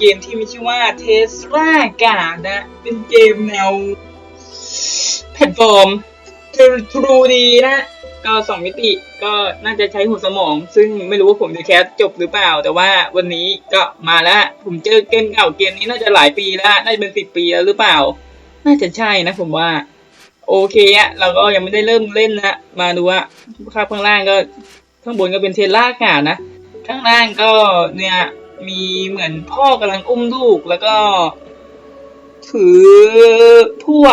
เกมที่มีชื่อว่า Tesla g a r d นะ เป็นเกมแนวแพลตฟอร์ม True D นะ ก็สองมิติก็น่าจะใช้หัวสมอง ซึ่งไม่รู้ว่าผมจะแคสจบหรือเปล่า แต่ว่าวันนี้ก็มาแล้ว ผมเจอเกมเก่าเกมนี้น่าจะหลายปีแล้ว น่าจะเป็นสิบปีแล้วหรือเปล่า น่าจะใช่นะผมว่า โอเคอะเราก็ยังไม่ได้เริ่มเล่นนะมาดูว่าข้างล่างก็ ข้างบนก็เป็นเทสลากานะ ข้างล่างก็เนี่ย มีเหมือนพ่อกำลังอุ้มลูกแล้วก็ ถือพั่ว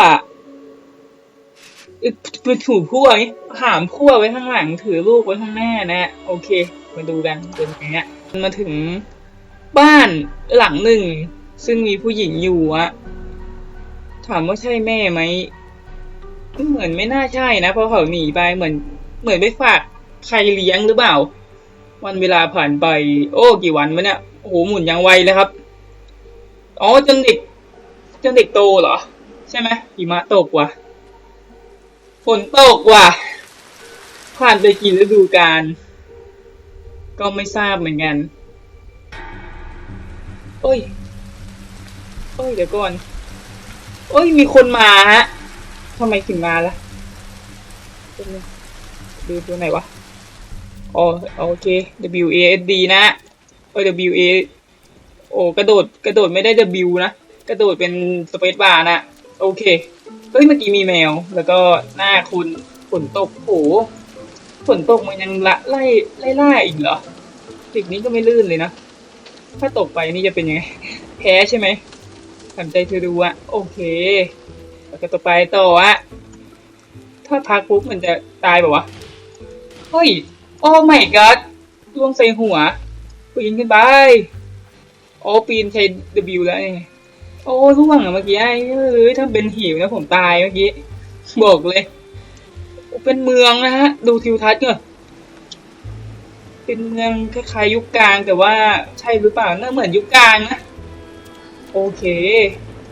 เอ้ยเป็นถือพั่วนี่หามพั่วไว้ข้างหลัง ถือลูกไว้ข้างหน้านะ โอเค มาดูกันเป็นอย่างเงี้ยมาถึงบ้านหลังหนึ่ง ซึ่งมีผู้หญิงอยู่อะถามว่าใช่แม่ไหมเหมือนไม่น่าใช่นะเพราะเขาหนีไปเหมือน เหมือนไปฝากใครเลี้ยงหรือเปล่า วันเวลาผ่านไป โอ้กี่วันวะเนี่ย อ้โหหมุนยังไวเลยครับ อ๋อจนเด็กจนเด็กโตเหรอ ใช่ไหมหิมะตกว่ะฝนตกว่ะ ผ่านไปกี่ฤดูกาลก็ไม่ทราบเหมือนกันโอ้ยโอ้ยเดี๋ยวก่อนโอ้ยมีคนมาฮะทำไมถึงมาล่ะดูตัวไหนวะอ๋อโอเค W A S D นะ ออ W A โอ้กระโดดกระโดดไม่ได้ W นะ กระโดดเป็นสเปซบาร์นะโอเคเฮ้ยเมื่อกี้มีแมว แล้วก็หน้าคุณฝนตกโหฝนตกมันยังละไล่ไล่ล่าอีกเหรอทีนี้ก็ไม่ลื่นเลยนะ ถ้าตกไปนี่จะเป็นยังไง แพ้ใช่ไหมสนใจเธอดูอะโอเค แล้วก็ต่อไปต่ออะถ้าพักปุ๊บมันจะตายแบบวะ เฮ้ย โอ้ไม่กัดลวงใส่หัว ปีนขึ้นไป โอ้ปีนใช้ W แล้วไงโอ้ล่วงอะเมื่อกี้ไอ้เอ้ยถ้าเป็นหิวนะผมตายเมื่อกี้บอกเลย เป็นเมืองนะฮะ ดูทิวทัศน์ก่อนเป็นเมืองคล้ายๆยุคกลางแต่ว่าใช่หรือเปล่าน่าเหมือนยุคกลางนะโอเค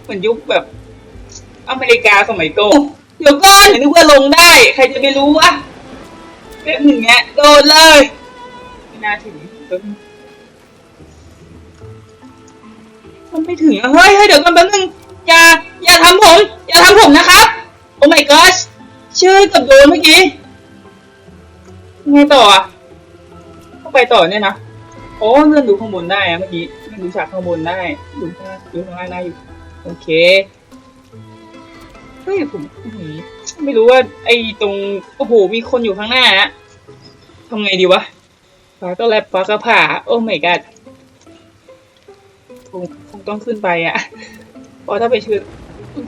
เหมือนยุคแบบ อเมริกาสมัยก่อนเดี๋ยวก่อนนึกว่าลงได้ ใครจะไปรู้วะเป็นหนึ่งเงี้ยโดนเลยไม่น่าถึง มันไปถึงอะเฮ้ยเฮ้ยเดี๋ยวก่อนแป๊บนึงอย่าอย่าทำผม อย่าทำผมนะครับโอ้ my gosh ชื่อกับโดนเมื่อกี้ไงต่ออะเข้าไปต่อเนี่ยนะโอ้เลื่อนดูข้างบนได้อะเมื่อกี้เลื่อนดูฉากข้างบนได้ดูข้างดูข้างล่างได้อยู่โอเคเฮ้ยผมไม่รู้ว่า ไอ้ตรงโอ้โหมีคนอยู่ข้างหน้าอะทำไงดีวะฟ้าก็แลบฟ้าก็ผ่า โอ้ my god งคงต้องขึ้นไปอะเพราะถ้าไปชื่อ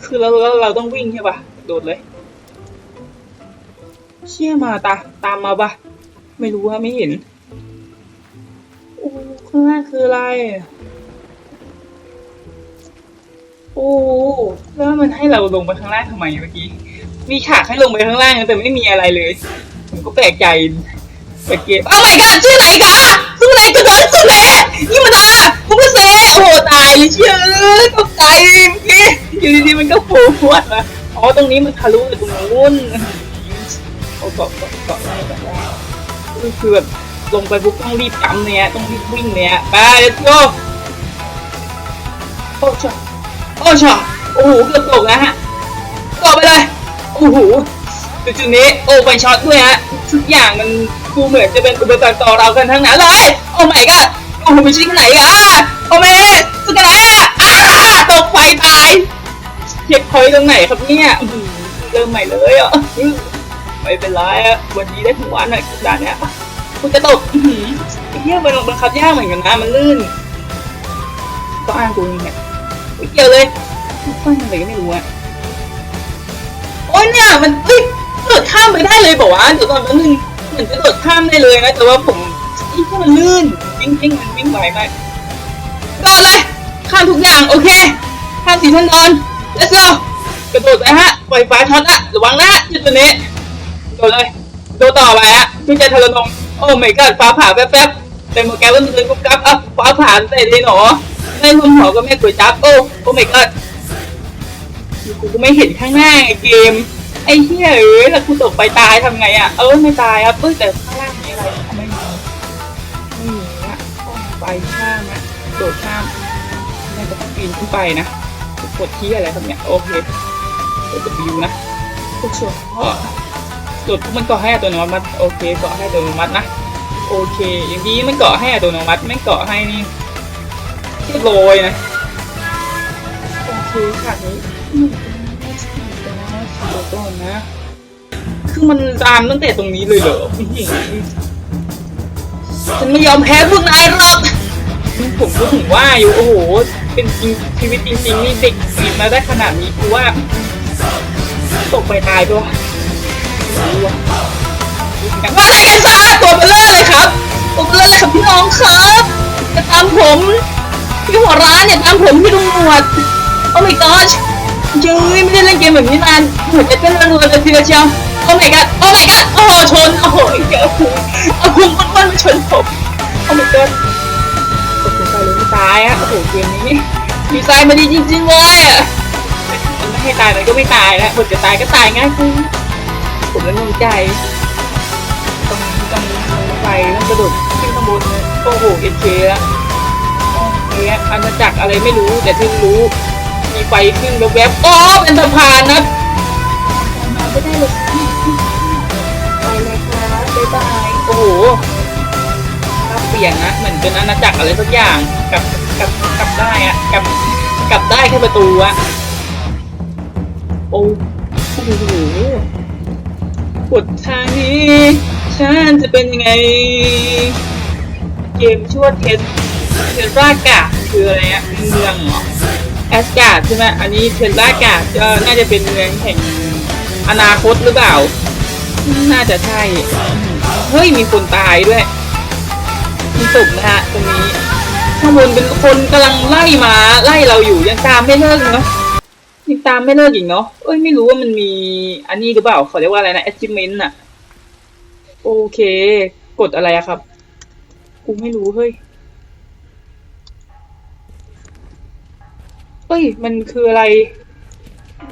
คือเราเราเราต้องวิ่งใช่ปะโดดเลยเชี่ยมาตาตามมาปะไม่รู้ว่าไม่เห็นโอ้ข้างหน้าคืออะไรโอ้แล้วมันให้เราลงไปข้างล่างทำไมเมื่อกี้มีฉากให้ลงไปข้างล่างแต่ไม่มีอะไรเลย ผมก็แปลกใจแปลกเกตโอ้ my god ชื่อไหนกะชื่อไหนกระโดดสุดเลยนี่มันอะไร โอ้โหตายเชื่อตกใจเมื่อกี้อยู่ดีๆมันก็โผล่หัวมาอ๋อตรงนี้มันทะลุไปตรงนู้นโอ้เกาะเกาะเกาะอะไรแบบนี้ก็คือแบบลงไปปุ๊บต้องรีบจำเนี่ยต้องรีบวิ่งเนี่ยไป let's go โอ้ชอโอ้ชอโอ้โหเกือบตกนะฮะต่อไปเลยโอ้โหจุดนี้โอ้ไปช็อตด้วยฮะทุกอย่างมันดูเหมือนจะเป็นอุปสรรคต่อเรากันทั้งนั้นเลยโอ้ไม่ก็โอ้โหไปชิ้นไหนอะ โอ้แม่สุกันไหนอะอาตกไฟตายเช็คพอยต์ตรงไหนครับเนี่ยเริ่มใหม่เลยอะไม่เป็นไรอะวันนี้ได้ถึงวันอะด่านเนี้ยคุณจะตกไอ้เหี้ยมันบังคับยากเหมือนกันนะมันลื่นก็อ้างกูนี่เนี่ยไม่เกี่ยวเลยฟันอะไรก็ไม่รู้อะโอ้ยเนี่ยมันเอ้ยโดดข้ามไปได้เลยบอกว่าเดี๋ยวก่อนแป๊บนึงเหมือนจะโดดข้ามได้เลยนะแต่ว่าผมไอ้ที่มันลื่นวิ่งวิ่งมันวิ่งไวมาก โดดเลยข้ามทุกอย่างโอเคข้ามสีทันนอน let's go กระโดดไปฮะปล่อยฟ้าช็อตอะระวังนะจุดตัวนี้โดดเลยโดดต่อไปฮะพี่เจทรนงโอ้ไม่ก็ฟ้าผ่าแป๊บๆแต่โมแกรมมันเลยกุ๊บกับอะฟ้าผ่าใส่เลยหนอไม่รวมหัวก็ไม่ก๋วยจับโอ้โอ้ my god กูก็ไม่เห็นข้างหน้าเกมไอ้เหี้ยเอ้ยแล้วกูตกไปตายทำไงอะเออไม่ตายครับเอ้ยแต่ข้างล่างมีอะไรไม่มีไม่มีนะต้องไปข้าม โดดข้ามน่าจะต้องปีนขึ้นไปนะกดที่อะไรครับเนี่ยโอเคกด W นะทุกส่วนก็กดมันเกาะให้อัตโนมัติโอเคเกาะให้อัตโนมัตินะโอเคอย่างนี้มันเกาะให้อัตโนมัติไม่เกาะให้นี่เรียบร้อยนะโอเคค่ะนี้อืมเดี๋ยวก่อนนะ คือมันตามตั้งแต่ตรงนี้เลยเหรอผู้หญิงฉันไม่ยอมแพ้พวกนายหรอก ผมก็ถึงว่าอยู่โอ้โห เป็นจริงชีวิตจริงๆนี่เด็กฝีดมาได้ขนาดนี้คือว่า ตกไปตายด้วยว่าอะไรกันคะตัวเบลเลอร์เลยครับตัวเบลเลอร์เลยครับพี่น้องครับจะตามผมพี่หัวร้านเนี่ยตามผมพี่ลุงหนวดโอ้ my god ย้ยไม่ได้เล่นเกมแบบนี้นานหัวใจเต้นรัวๆเลยทีเดียวเชียวโอ้ my god โอ้ my god โอ้โหชนโอ้โหเดี๋ยวเอาพุงอ้วนๆมาชนผมโอ้ my god ลงไปเลยไม่ตายอะโอ้โหเกมนี้ดีไซน์มาดีจริงๆเลยอะมันไม่ให้ตายมันก็ไม่ตายนะบทจะตายก็ตายง่ายขึ้นผมแล้วงงใจตรงนี้ตรงนี้ลงไปต้องกระโดดขึ้นข้างบนเลยโอ้โหเอ็นเคแล้วโอเคอาณาจักรอะไรไม่รู้แต่ที่รู้มีไฟขึ้นแวบๆอ๋อเป็นสะพานนะมาไม่ได้เลยไปเลยครับบ๊ายบายโอ้โหี่ยนนะเหมือนเป็นอาณาจักรอะไรสักอย่างกลับกลับกลับได้อะกลับกลับได้แค่ประตูอะโอ้โหกดทางนี้ฉันจะเป็นยังไง เกมชื่อว่าเทสเทสรากาคืออะไรอะเมืองเหรอแอสการ์ดใช่ไหมอันนี้เทสรากาก็น่าจะเป็นเมืองแห่งอนาคตหรือเปล่า น่าจะใช่ เฮ้ย มีคนตายด้วย มีศพนะฮะตรงนี้ข้างบนเป็นคนกำลังไล่มาไล่เราอยู่ยังตามไม่เลิกเนาะยังตามไม่เลิกอีกเนาะเอ้ยไม่รู้ว่ามันมีอันนี้หรือเปล่าเขาเรียกว่าอะไรนะ achievement อะโอเค กดอะไรอะครับกูไม่รู้เฮ้ยเอ้ย มันคืออะไร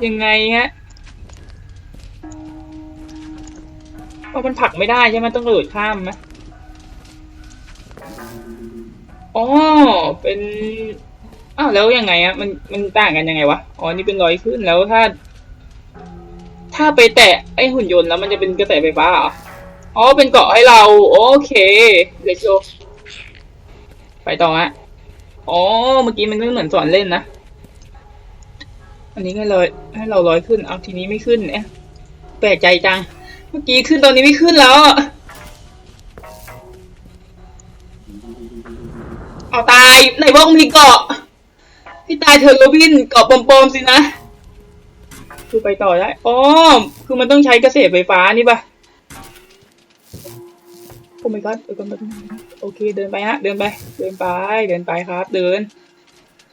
ยังไงฮะว่ามันผลักไม่ได้ใช่ไหมต้องกระโดดข้ามไหม อ๋อ เป็น อ้าวแล้วยังไงอะมัน มันต่างกันยังไงวะ อ๋อ นี่เป็นรอยขึ้นแล้วถ้า ถ้าไปแตะไอหุ่นยนต์แล้วมันจะเป็นกระแสไฟฟ้าเหรอ อ๋อ เป็นเกาะให้เรา โอเคเดี๋ยวโชไปต่อฮะอ๋อ เมื่อกี้มันไม่เหมือนสอนเล่นนะ อันนี้ให้ลอยให้เราลอยขึ้น เอาทีนี้ไม่ขึ้นเอ๊ะแปลกใจจัง เมื่อกี้ขึ้นตอนนี้ไม่ขึ้นแล้ว เอาตายไหนบอกมีเกาะพี่ตายเธอะโรบินเกาะปลอมๆสินะคือไปต่อได้อ๋อคือมันต้องใช้กระแสไฟฟ้านี่ปะโอ้ my god เออกันโอเคเดินไปฮะเดินไป เดินไปเดินไปครับ เดิน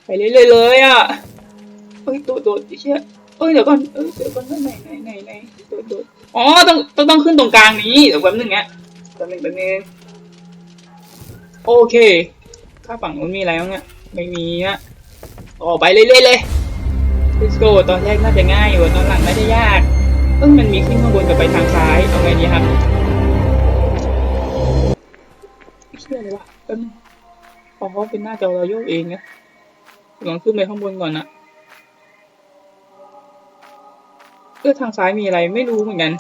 ไปเรื่อยๆเลยอะเอ้ยโดดโดดเชี่ยเอ้ยเดี๋ยวก่อนเออเดี๋ยวก่อนไหนไหนไหนไหนโดดโดดอ๋อต้องต้องต้องขึ้นตรงกลางนี้เดี๋ยวแป๊บนึงฮะแป๊บนึงแป๊บนึงโอเค ถ้าฝั่งนู้นมีอะไรบ้างเนี่ยไม่มีนะออกไปเรื่อยๆเลย let's go ตอนแรกน่าจะง่ายอยู่ตอนหลังน่าจะยากเอ้ยมันมีขึ้นข้างบนกับไปทางซ้ายเอาไงดีครับเชื่อเลยวะแป๊บนึงอ๋อเป็นหน้าจอเราโยกเองนะลองขึ้นไปข้างบนก่อนนะเออทางซ้ายมีอะไรไม่รู้เหมือนกัน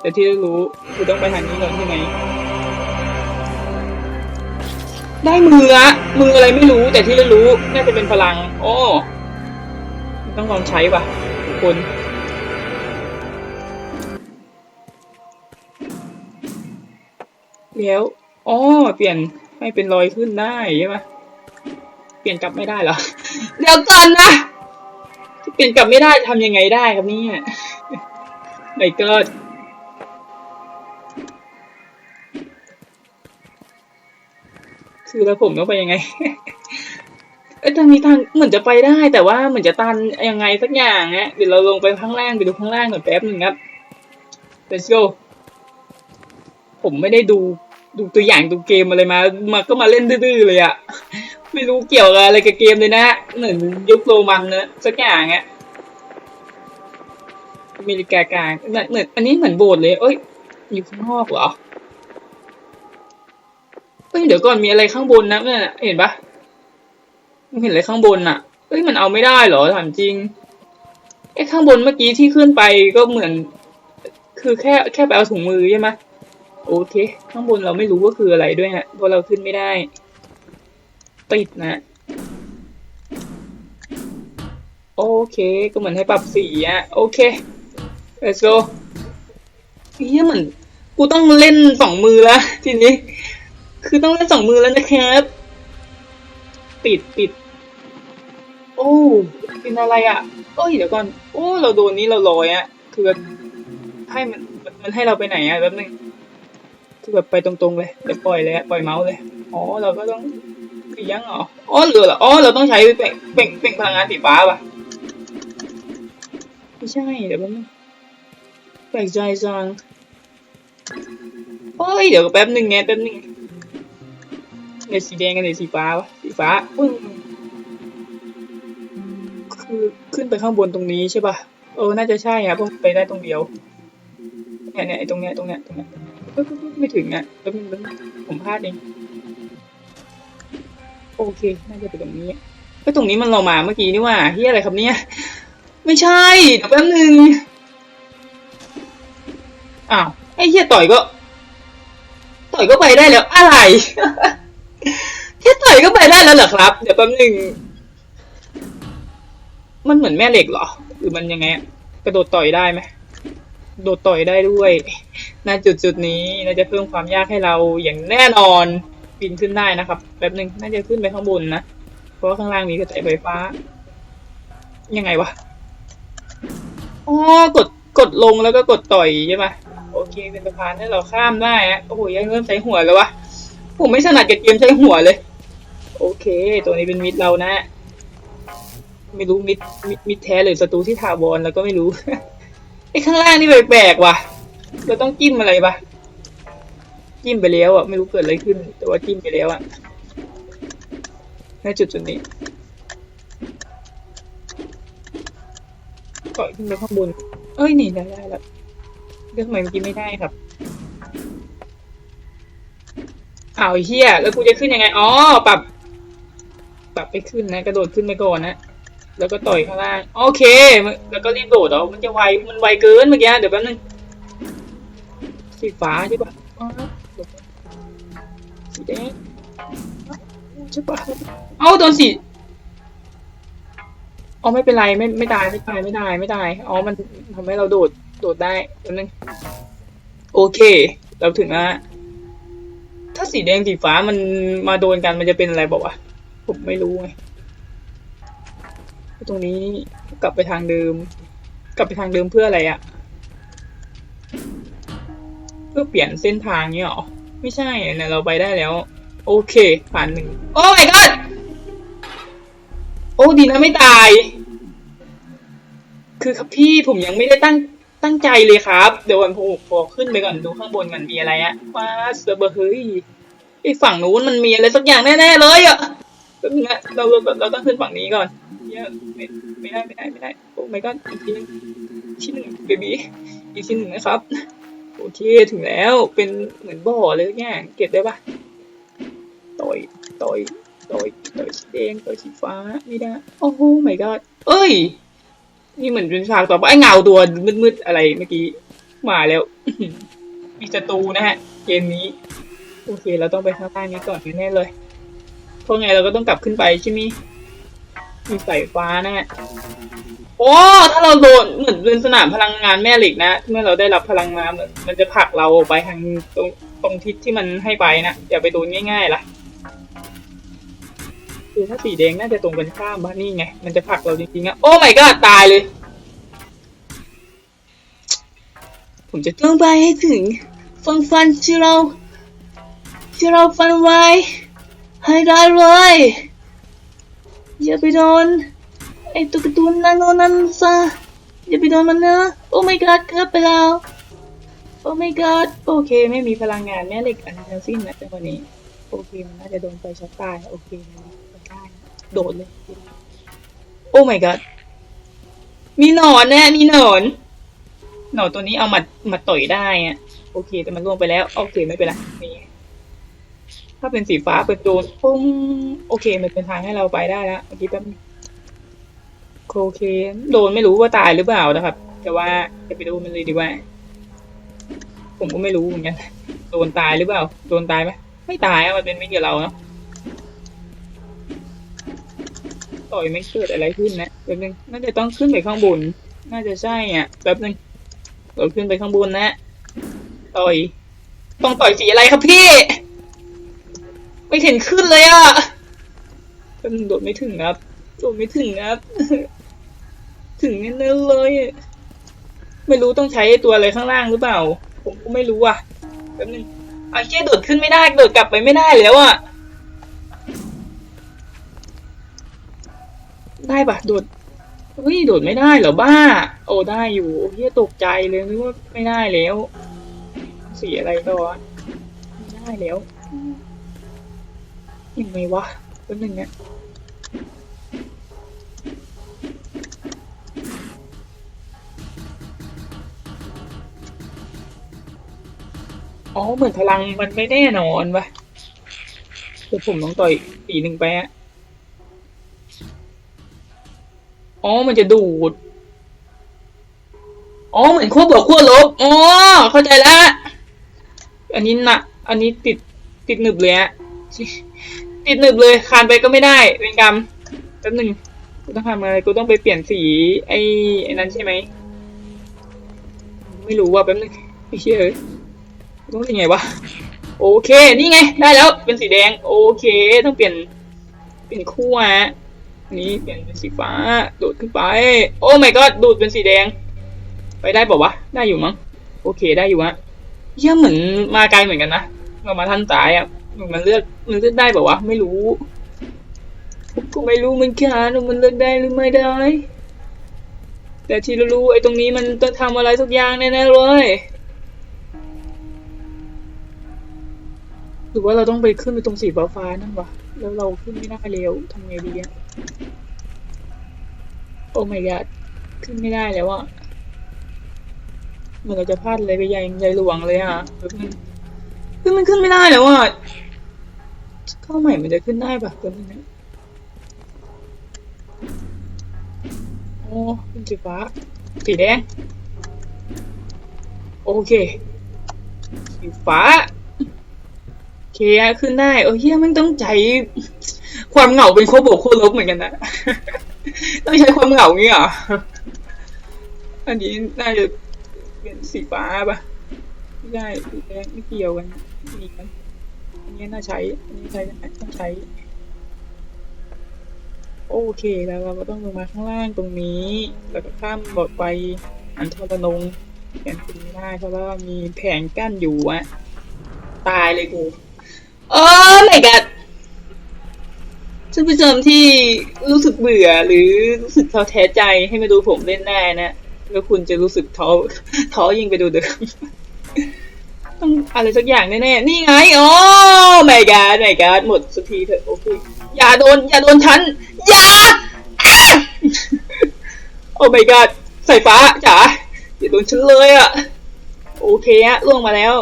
แต่ที่รู้คือต้องไปทางนี้ก่อนใช่ไหม ได้มืออะมืออะไรไม่รู้แต่ที่รู้น่าจะเป็นพลังโอ้ต้องลองใช้ป่ะทุกคนแล้วอ๋อเปลี่ยนให้เป็นรอยขึ้นได้ใช่ไหมเปลี่ยนกลับไม่ได้เหรอ เดี๋ยวก่อนนะเปลี่ยนกลับไม่ได้ทำยังไงได้ครับเนี่ยไหนเกิด คือแล้วผมต้องไปยังไง เอ้ยทางนี้ทางเหมือนจะไปได้ แต่ว่าเหมือนจะตันยังไงสักอย่างฮะเดี๋ยวเราลงไปข้างล่างไปดูข้างล่างก่อนแป๊บหนึ่งครับ let's go ผมไม่ได้ดูดูตัวอย่างดูเกมอะไรมา มาก็มาเล่นดื้อๆเลยอะไม่รู้เกี่ยวกับอะไรกับเกมเลยนะเหมือนยุคโรมันนะสักอย่างอะอเมริกากลางหนเหมือนอันนี้เหมือนโบสถ์เลย เอ้ย อยู่ข้างนอกเหรอ เฮ้ยเดี๋ยวก่อนมีอะไรข้างบนนะเนี่ยเห็นปะมึงเห็นอะไรข้างบนอะเอ้ยมันเอาไม่ได้เหรอถามจริงไอ้ข้างบนเมื่อกี้ที่ขึ้นไปก็เหมือน คือแค่แค่ไปเอาถุงมือใช่ไหมโอเค ข้างบนเราไม่รู้ว่าคืออะไรด้วยฮะเพราะเราขึ้นไม่ได้ติดนะ โอเคก็เหมือนให้ปรับสีอะโอเค let's go เฮียเหมือนกูต้องเล่นสองมือแล้วทีนี้ คือต้องเล่นสองมือแล้วนะครับ ปิดปิด โอ้เป็นอะไรอะ่ะ โอ้ยเดี๋ยวก่อน โอ้ เราโดนนี้เราลอยอะ่ะ คือแบบให้มันมันให้เราไปไหนอะ่ะแป๊บนึงคือแบบไปตรงๆเลยเดี๋ยวปล่อยเลยปล่อยเมาส์เลย อ๋อ เราก็ต้องคือยังเหรออ๋อเหลือเหรออ๋อ เราต้องใช้เป่งเป่งเป่งพลังงานสีฟ้าป่ะ ไม่ใช่ เดี๋ยวแป๊บนึงแปลกใจจังโอ้ย เดี๋ยวแป๊บนึงไงแป๊บนึง เนี่ยสีแดงกับเนี่ยสีฟ้าวะสีฟ้าปึ้งคือขึ้นไปข้างบนตรงนี้ใช่ป่ะเออน่าจะใช่ครับเพราะไปได้ตรงเดียวเนี่ยเนี่ยตรงเนี้ยตรงเนี้ยตรงเนี้ยไม่ถึงอะแป๊บนึงผมพลาดเองโอเค น่าจะไปตรงนี้ไอ้ยตรงนี้มันเรามาเมื่อกี้นี่ว่าเฮียอะไรครับเนี่ย ไม่ใช่เดี๋ยวแป๊บนึงอ้าวไอ้เฮียต่อยก็ ต่อยก็ไปได้แล้วอะไร ค่ต่อยก็ไปได้แล้วเหรอครับ เดี๋ยวแป๊บหนึงมันเหมือนแม่เหล็กเหรอ หรือมันยังไงกระโดดต่อยได้ไหมโดดต่อยได้ด้วยณจุดจุดนี้น่าจะเพิ่มความยากให้เราอย่างแน่นอนปีนขึ้นได้นะครับแป๊บหนึ่งน่าจะขึ้นไปข้างบนนะ เพราะว่าข้างล่างมีกระแสไฟฟ้า ยังไงวะอ๋อกดกดลงแล้วก็กดต่อยใช่ไหมโอเคเป็นสะพานให้เราข้ามได้อะโอ้โหยังเริ่มใช้หัวแล้ววะผมไม่ถนัดกับเกมใช้หัวเลย โอเค ตัวนี้เป็นมิดเรานะ ไม่รู้มิดมิดแท้หรือศัตรูที่ถาวรแล้วก็ไม่รู้ไอ้ข้างล่างนี่แปลกๆว่ะ เราต้องจิ้มอะไรปะจิ้มไปแล้วอะไม่รู้เกิดอะไรขึ้น แต่ว่าจิ้มไปแล้วอะณจุดจุดนี้ก่อยขึ้นไปข้างบน เอ้ยนี่ได้แล้วเรื่องทำไมเมื่อกี้ไม่ได้ครับอ้าวเฮียแล้วกูจะขึ้นยังไง อ๋อ ปรับ ปรับไปขึ้นนะ กระโดดขึ้นไปก่อนนะ แล้วก็ต่อยข้างล่าง โอเค แล้วก็รีบโดดเอามันจะไว มันไวเกินเมื่อกี้ เดี๋ยวแป๊บนึง สีฟ้าใช่ปะสีแดงใช่ปะเอ้าโดนสีอ๋อไม่เป็นไรไม่ไม่ตายไม่ตายไม่ตายไม่ตายอ๋อมันทำให้เราโดดโดดได้แป๊บนึงโอเค เราถึงล้วถ้าสีแดงสีฟ้ามันมาโดนกันมันจะเป็นอะไรบอกว่า ผมไม่รู้ไงตรงนี้กลับไปทางเดิม กลับไปทางเดิมเพื่ออะไรอะเพื่อเปลี่ยนเส้นทางเนี้ยหรอ ไม่ใช่เนี่ยเราไปได้แล้ว โอเค ผ่านหนึ่งโอ้ my god โอ้ดีนะไม่ตาย คือครับพี่ผมยังไม่ได้ตั้งตั้งใจเลยครับ เดี๋ยววันผมขอขึ้นไปก่อนดูข้างบนกันมีอะไรอะว้าเสือเบอร์เฮ้ยไอฝั่งนู้นมันมีอะไรสักอย่างแน่ๆเลยอะ แป๊บนึงนะเราเราเราต้องขึ้นฝั่งนี้ก่อนเหี้ยไม่ไม่ได้ไม่ได้ไม่ได้โอ้ my god อีกทีนึงอีกทีหนึ่งเบบีอีกทีหนึ่งนะครับ โอเคถึงแล้วเป็นเหมือนบ่อเลยเนี่ยเก็บได้ปะต่อยต่อยต่อยต่อยสีแดงต่อยสีฟ้าไม่ได้ โอ้โห my god เอ้ย นี่เหมือนเป็นฉากต่อไปไอ้เงาตัวมืดๆอะไรเมื่อกี้มาแล้วมีศัตรูนะฮะเกมนี้ โอเค เราต้องไปข้างล่างนี้ก่อนแน่เลย เพราะไงเราก็ต้องกลับขึ้นไปใช่ไหมมีสายฟ้านะฮะโอ้ถ้าเราโดนเหมือนเป็นสนามพลังงานแม่เหล็กนะเมื่อเราได้รับพลังงานมันจะผลักเราไปทางตรงตรงทิศที่มันให้ไปนะอย่าไปโดนง่ายๆล่ะคือถ้าสีแดงน่าจะตรงกันข้ามบ้านนี่ไงมันจะผลักเราจริงๆอะโอ้ my god ตายเลย ผมจะต้องไปให้ถึงฟังฟันที่เราที่เราฟันไว้ ให้ได้เลยอย่าไปโดนไอ้ตุ๊กตุนนั่นโน่นนั่นซะอย่าไปโดนมันนะ โอ้ my god เกือบไปแล้ว โอ้ my god โอเค ไม่มีพลังงานแม่เหล็กอะไรทั้งสิ้นนะจังหวะนี้ โอเค มันน่าจะโดนไฟช็อตตายโอเคมันได้โดดเลย โอ้ my god มีหนอนแน่มีหนอน หนอนตัวนี้เอามามาต่อยได้อะโอเค แต่มันล่วงไปแล้ว โอเค ไม่เป็นไรนี่ ถ้าเป็นสีฟ้าเป็นโดนปุ้งโอเค มันเป็นทางให้เราไปได้แล้วเมื่อกี้แป๊บนึงโอเคโดนไม่รู้ว่าตายหรือเปล่านะครับ แต่ว่าจะไปดูมันเลยดีกว่า ผมก็ไม่รู้เหมือนกันโดนตายหรือเปล่า โดนตายไหมไม่ตายอะมันเป็นไม่เกี่ยวเราเนาะต่อยไม่เกิดอะไรขึ้นนะแป๊บนึงน่าจะต้องขึ้นไปข้างบน น่าจะใช่อะแป๊บนึงเราขึ้นไปข้างบนนะต่อย ต้องต่อยสีอะไรครับพี่ ไม่เห็นขึ้นเลยอะแป๊บนึงโดดไม่ถึงครับโดดไม่ถึงครับ ถึงแน่ๆเลยไม่รู้ต้องใช้ตัวอะไรข้างล่างหรือเปล่า ผมก็ไม่รู้อะแป๊บนึงเอาเชี่ยโดดขึ้นไม่ได้โดดกลับไปไม่ได้แล้วอะได้ปะโดดเฮ้ยโดดไม่ได้เหรอบ้า โอ้ได้อยู่เฮียตกใจเลยนึกว่าไม่ได้แล้ว สีอะไรต่อไม่ได้แล้ว ยังไงวะแป๊บนึงเนี่ยอ๋อเหมือนพลังมันไม่แน่นอนวะเดี๋ยวผมต้องต่อยสีหนึ่งไปอะอ๋อ มันจะดูด อ๋อ เหมือนขั้วบวกขั้วลบ อ๋อ เข้าใจแล้ว อันนี้หนะอันนี้ติดติดหนึบเลยอะ ติดหนึบเลยคานไปก็ไม่ได้เป็นกรรมแป๊บหนึ่งกูต้องทำอะไรกูต้องไปเปลี่ยนสีไอ้ไอ้นั้นใช่ไหมไม่รู้ว่าแป๊บหนึงไอ้เชี่ยเอ้ยกูต้องยังไงวะโอเคนี่ไงได้แล้วเป็นสีแดงโอเคต้องเปลี่ยนเปลี่ยนขั้วฮะนี้เปลี่ยนเป็นสีฟ้าดูดขึ้นไป โอ้ my god ดูดเป็นสีแดง ไปได้ป่าวะได้อยู่มั้งโอเคได้อยู่ฮะเยี่ยเหมือนมาไกลเหมือนกันนะเรามาทันตายอะ มันเลือกมันเลือกได้ป่าวะไม่รู้กูไม่รู้เหมือนกันว่ามันเลือกได้หรือไม่ได้ แต่ที่รู้ไอ้ตรงนี้มันต้องทำอะไรสักอย่างแน่ๆเลยหรือว่าเราต้องไปขึ้นไปตรงสีฟ้าๆนั่นวะแล้วเราขึ้นไม่ได้แล้วทำไงดีอะโอ้ my god ขึ้นไม่ได้แล้วอะเหมือนเราจะพลาดอะไรไปใหญ่ใหญ่หลวงเลยอะแบบนึงขึ้นมันขึ้นไม่ได้แล้วอะ เข้าใหม่มันจะขึ้นได้ปะตัวนี้โอ้เป็นสีฟ้าสีแดงโอเคสีฟ้าโอเคอะขึ้นได้โอ้เฮียมันต้องใจความเหงาเป็นโคบวกโคลบเหมือนกันนะ ต้องใช้ความเหงางี้เหรออันนี้น่าจะเป็นสีฟ้าปะไม่ได้สีแดงไม่เกี่ยวกันนี่กัน อันนี้น่าใช้ อันนี้ใช้ต้องใช้ โอเคแล้วเราก็ต้องลงมาข้างล่างตรงนี้ แล้วก็ข้ามบอดไปอันทรนงแขนขึ้นไม่ได้เพราะว่ามีแผงกั้นอยู่อะตายเลยกูโอ้ my god ท่านผู้ชมที่รู้สึกเบื่อหรือรู้สึกท้อแท้ใจให้มาดูผมเล่นได้นะ แล้วคุณจะรู้สึกท้อท้อยิ่งไปดูเดิม ต้องอะไรสักอย่างแน่ๆ นี่ไง โอ้ไม่กาดไม่กาดหมดสักทีเถอะโอเคอย่าโดน อย่าโดนฉัน อย่า โอ้ไม่กาดสายฟ้าจ๋าอย่าโดนฉันเลยอะโอเคฮะล่วงมาแล้ว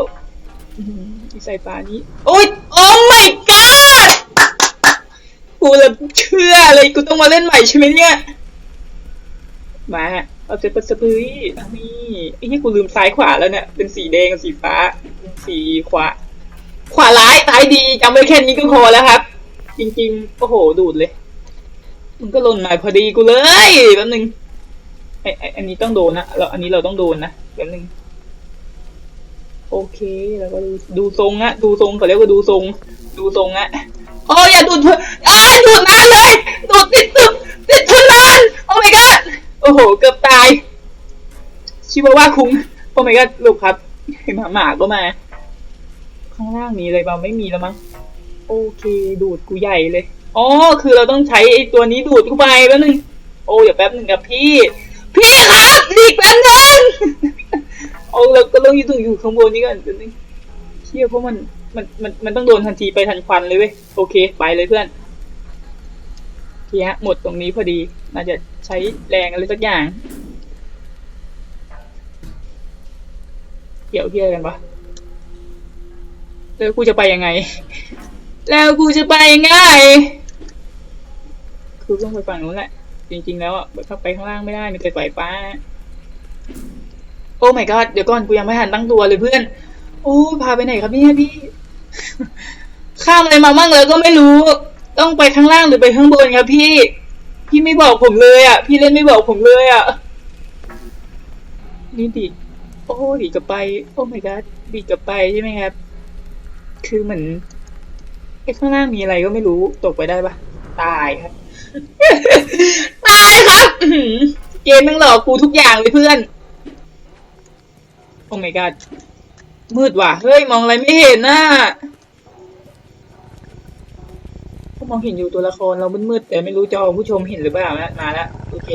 อืมอีสายฟ้านี้ โอ้ยโอ้ my god กูจะเชื่อเลยกูต้องมาเล่นใหม่ใช่ไหมเนี่ย มา เอาเซปัสปุยอันนี้ไอ้นี่กูลืมซ้ายขวาแล้วเนี่ย เป็นสีแดงกับสีฟ้า สีขวา ขวาร้ายซ้ายดีจำไว้แค่นี้ก็พอแล้วครับ จริงๆ โอ้โห ดูดเลยมันก็หล่นมาพอดีกูเลยแป๊บนึงไอไออันนี้ต้องโดนนะเราอันนี้เราต้องโดนนะแป๊บนึง โอเค แล้วก็ดูดูทรงอะดูทรงเขาเรียกว่าดูทรง ดูทรงอะโอ้ยอย่าดูดเถออ้าดูดนาเลย ดูดติดตึกติดทนนาน โอ้ my god โอ้โห เกือบตาย ชิวาว่าคุ้งโอ้ my god ลูกครับหมาหมาก็มา ข้างล่างมีอะไรบ้างไม่มีแล้วมั้ง โอเค ดูดกูใหญ่เลย อ๋อ คือเราต้องใช้ไอ้ตัวนี้ดูดเข้าไปแป๊บนึง โอ้เดี๋ยวแป๊บนึงกับพี่ พี่ครับอีกแป๊บนึงเอาเราก็ต้องอยู่ตรงอยู่ข้างบนนี้ก่อนแป๊บนึงเชี่ยเพราะมันมันมันมันต้องโดนทันทีไปทันควันเลยเว้ย โอเค ไปเลยเพื่อน ทีฮะหมดตรงนี้พอดีน่าจะใช้แรงอะไรสักอย่าง เกี่ยวเที่ยกันปะแล้วกูจะไปยังไง แล้วกูจะไปยังไง คือต้องไปฝั่งนู้นแหละ จริง ๆ แล้วอะไปข้างล่างไม่ได้มันเกิดไฟฟ้า โอ้ไม่ก็เดี๋ยวก่อนกูยังไม่หันตั้งตัวเลยเพื่อน โอ้พาไปไหนครับพี่ยพี่ ข้ามอะไรมามั่งเลยก็ไม่รู้ ต้องไปข้างล่างหรือไปข้างบนครับพี่ พี่ไม่บอกผมเลยอะ พี่เล่นไม่บอกผมเลยอะ นี่ดีโอ้ดีดกับไป โอ้ my god ดีดกับไปใช่ไหมครับ คือเหมือนไอ้ข้างล่างมีอะไรก็ไม่รู้ ตกไปได้ปะตายครับ ตายครับเกมม่งหลอกกูทุกอย่างเลยเพื่อน โอ้ my god มืดว่ะ เฮ้ย มองอะไรไม่เห็นน่ะ มองเห็นอยู่ตัวละครเรามืดๆแต่ไม่รู้จอผู้ชมเห็นหรือเปล่านะมาแล้วโอเค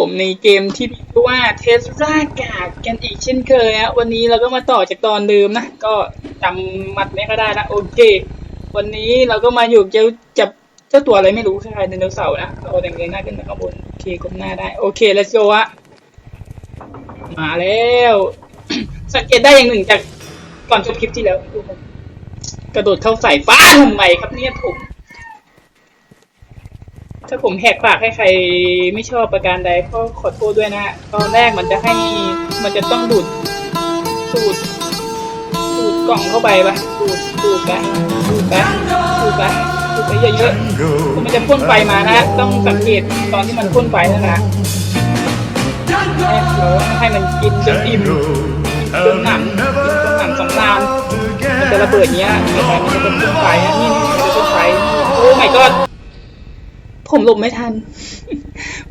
ผมในเกมที่เรียกว่าเทสรากาดกันอีกเช่นเคยฮะวันนี้เราก็มาต่อจากตอนเดิมนะ ก็จำมัดไม่ก็ได้นะโอเค วันนี้เราก็มาอยู่จะจับเจ้าตัวอะไรไม่รู้ใครไดโนเสาร์นะเอาแต่งเงยหน้าขึ้นมาข้างบนโอเคก้มหน้าได้โอเค let's go อะมาแล้ว สังเกตได้อย่างหนึ่งจากก่อนจบคลิปที่แล้วกระโดดเข้าใส่ฟ้าทำไมครับเนี่ยผม ถ้าผมแหกปากให้ใครไม่ชอบประการใดก็ขอโทษด้วยนะ ตอนแรกมันจะให้มันจะต้องดูดดูดดูดกล่องเข้าไปปะดูดดูดไปดูดไปดูดไปดูดไปเยอะๆมันจะพ่นไฟมานะ ต้องสังเกตตอนที่มันพ่นไฟนะนะให้มันกินจนอิ่มจนหนักจนหนักสำลานมันจะระเบิดเงี้ยมันจะพ่นไฟนี่มันจะพ่นไฟโอ้ my god ผมหลบไม่ทัน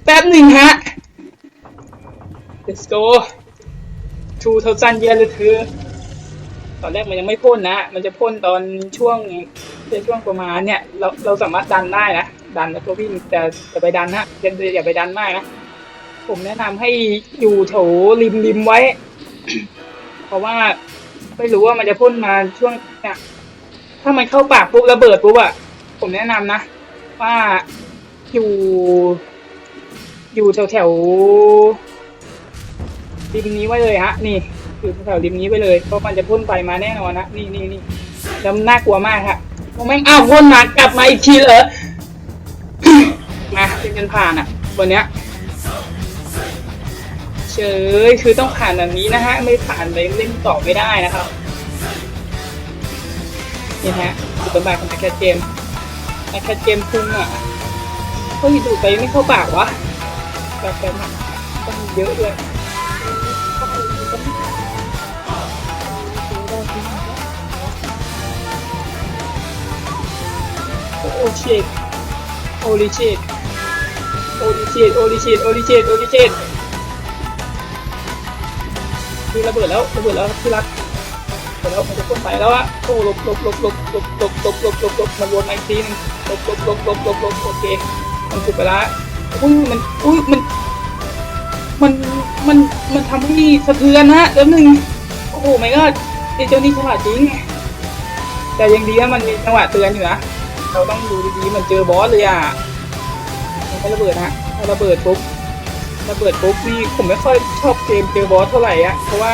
แป๊บหนึ่งฮะ let's go ทูเท่าจันเยเลยเธอตอนแรกมันยังไม่พ่นนะ มันจะพ่นตอนช่วงในช่วงประมาณเนี่ย เราเราสามารถดันได้นะ ดันแล้วก็วิ่งแต่อย่าไปดันนะอย่าอย่าไปดันมากนะ ผมแนะนำให้อยู่แถวริมริมไว้ เพราะว่าไม่รู้ว่ามันจะพ่นมาช่วงเนี่ยถ้ามันเข้าปากปุ๊บระเบิดปุ๊บอะผมแนะนำนะ ว่า อยู่ อยู่แถวแถวริมนี้ไว้เลยฮะ นี่อยู่แถวริมนี้ไปเลยเพราะมันจะพุ่นไปมาแน่นอนนะนี่นี่นี่แล้น่ากลัวมากฮะโอ้แม่งอ้าวพ่นมากลับมาอีกทีเหรอมาเป็นกันผ่านอะวันเนี้ยเฉยคือต้องผ่านแบบนี้นะฮะ ไม่ผ่านเลยเล่นต่อไม่ได้นะครับนี่ฮะสุดบายของแคทเกมแคทเกมพุ่งอะ เฮ้ยดูไปไม่เข้าปากวะแบบแบบต้องเยอะเลยโอเชตโอริเชตโอริเชตโอริเชตโอริเชตโอริเชตคือระเบิดแล้วระเบิดแล้วที่รักเสร็แล้วมันจะพ่นไปแล้วอะโอ้หลบหลบหลบหลบหลบหลบหลบหลบหลบมันวนไอซีนึงหลบหลบหลบหลบหลบโอเค มันถูกไปละอุ้ยมันอุ้ยมัน มันมันมันทำให้สะเทือนฮะแล้วหนึ่งโอ้โหไม่ก็ไอเจ้านี่ฉลาดจริง แต่ยังดีว่ามันมีจังหวะเตือนอยู่นะเราต้องดูดีๆมันเจอบอสเลยอะมันระเบิดฮะถ้าระเบิดปุ๊บระเบิดปุ๊บนี่ผมไม่ค่อยชอบเกมเจอบอสเท่าไหร่อะเพราะว่า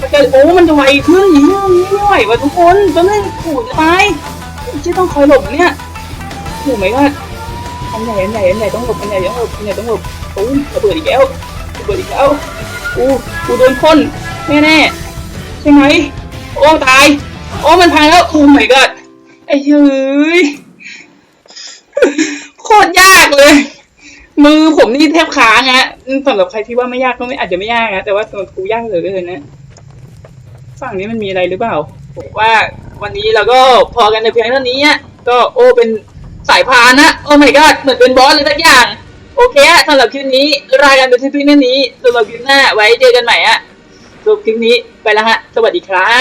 มันจะโอ้มันจะไวขึ้นอย่างนี้ไม่ไหวว่ะทุกคนตอนนี้โอ้โหจะตายเชี่ยต้องคอยหลบเนี่ยโอ้ไม่ก็อันใหญ่อันใหญ่อันใหญ่ต้องหลบอันใหญ่ต้องหลบอันใหญ่ต้องหลบโอ้ระเบิดอีกแล้วระเบิดอีกแล้วกูกูโดนพ่นแน่ใช่ไหมโอ้ตายโอ้มันพังแล้วโอ้ my god ไอ้เฮ้ยโคตรยากเลย มือผมนี่แทบค้างฮะสำหรับใครที่ว่าไม่ยากก็ไม่อาจจะไม่ยากนะแต่ว่าสำหรับกูยากเหลือเกินนะ ฝั่งนี้มันมีอะไรหรือเปล่าผมว่าวันนี้เราก็พอกันในเพียงเท่านี้ก็โอ้เป็นสายพานนะ โอ้ my god เหมือนเป็นบอสเลยสักอย่าง โอเคอะสำหรับคลิปนี้รายการเป็นที่เพียงเท่านี้สำหรับคลิปหน้าไว้เจอกันใหม่อะสำหรับคลิปนี้ไปแล้วฮะ สวัสดีครับ